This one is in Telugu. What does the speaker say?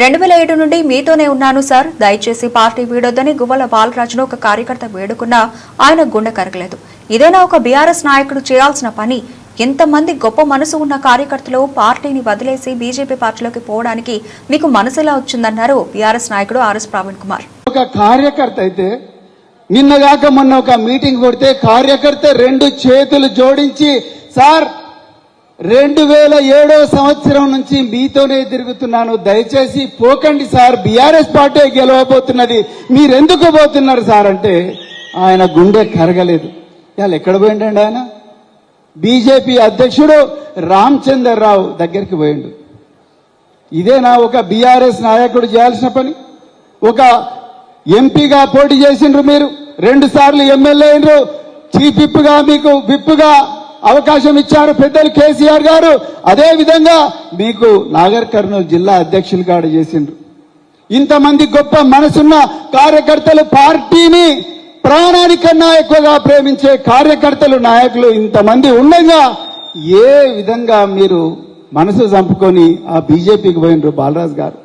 రెండు వేల ఏడు నుండి మీతోనే ఉన్నాను సార్. దయచేసి పార్టీ వీడొద్దని గువ్వల బాలరాజును ఒక కార్యకర్త వేడుకున్నా ఆయన గుండె కరగలేదు. ఇదేనా ఒక బీఆర్ఎస్ నాయకుడు చేయాల్సిన పని? ఎంతమంది గొప్ప మనసు ఉన్న కార్యకర్తలు పార్టీని వదిలేసి బీజేపీ పార్టీలోకి పోవడానికి మీకు మనసులా వచ్చిందన్నారు బీఆర్ఎస్ నాయకుడు ఆర్ఎస్ ప్రవీణ్ కుమార్. ఒక కార్యకర్త అయితే నిన్నగాక మొన్న ఒక మీటింగ్ కొడితే కార్యకర్త రెండు చేతులు జోడించి సార్ రెండు వేల ఏడో సంవత్సరం నుంచి మీతోనే తిరుగుతున్నాను. దయచేసి పోకండి సార్. బీఆర్ఎస్ పార్టీ గెలవబోతున్నది. మీరెందుకు పోతున్నారు సార్ అంటే ఆయన గుండె కరగలేదు. ఇవాళ ఎక్కడ పోయిండండి ఆయన? బీజేపీ అధ్యక్షుడు రామచంద్రరావు దగ్గరికి పోయిండు. ఇదేనా ఒక బీఆర్ఎస్ నాయకుడు చేయాల్సిన పని? ఒక ఎంపీగా పోటీ చేసిండ్రు మీరు. రెండు సార్లు ఎమ్మెల్యే అయినరు. చీఫ్ విప్గా మీకు విప్గా అవకాశం ఇచ్చారు పెద్దలు కేసీఆర్ గారు. అదే విధంగా మీకు నాగర్ కర్నూలు జిల్లా అధ్యక్షులు కాడ చేసిండ్రు. ఇంతమంది గొప్ప మనసున్న కార్యకర్తలు పార్టీని ప్రాణానికన్నా ఎక్కువగా ప్రేమించే కార్యకర్తలు నాయకులు ఇంతమంది ఉండగా ఏ విధంగా మీరు మనసు చంపుకొని ఆ బీజేపీకి పోయినరు బాలరాజు గారు?